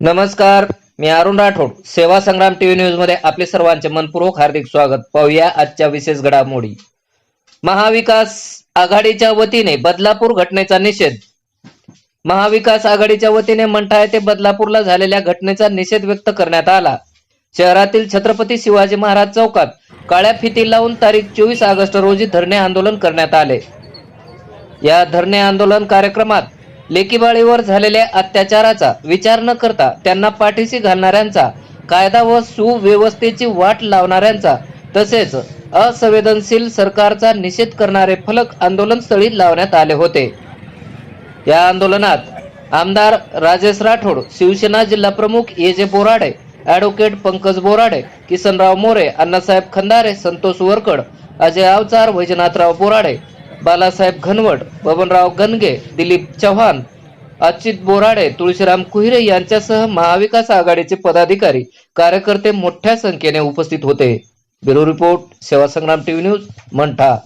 नमस्कार मी अरुण राठोड. सेवा संग्राम टीव्ही न्यूजमध्ये आपले सर्वांचे मनपूर्वक हार्दिक स्वागत. पाहूया आजच्या विशेष घडामोडी. महाविकास आघाडीच्या वतीने बदलापूर घटनेचा निषेध. महाविकास आघाडीच्या वतीने मंठा ते बदलापूरला झालेल्या घटनेचा निषेध व्यक्त करण्यात आला. शहरातील छत्रपती शिवाजी महाराज चौकात काळ्या फिती लावून तारीख चोवीस ऑगस्ट रोजी धरणे आंदोलन करण्यात आले. या धरणे आंदोलन कार्यक्रमात लेकीबाळीवर झालेल्या अत्याचाराचा विचार न करता त्यांना पाठीशी घालणाऱ्यांचा कायदा व सुव्यवस्थेची वाट लावणाऱ्यांचा तसेच असंवेदनशील सरकारचा निषेध करणारे फलक आंदोलनस्थळी लावण्यात आले होते. या आंदोलनात आमदार राजेश राठोड शिवसेना जिल्हा प्रमुख A J J Borade advocate Pankaj Borade Kisanrao More Annasaheb Khandare Santosh Varkad Ajay Avchar Vaijnathrao Borade Balasaheb Ghanwat Babanrao Gange Dilip Chavan Achyut Borade Tulshiram Kuhire यांच्यासह महाविकास आघाडीचे पदाधिकारी कार्यकर्ते मोठ्या संख्येने उपस्थित होते. ब्युरो रिपोर्ट सेवा संग्राम टीव्ही न्यूज मंठा.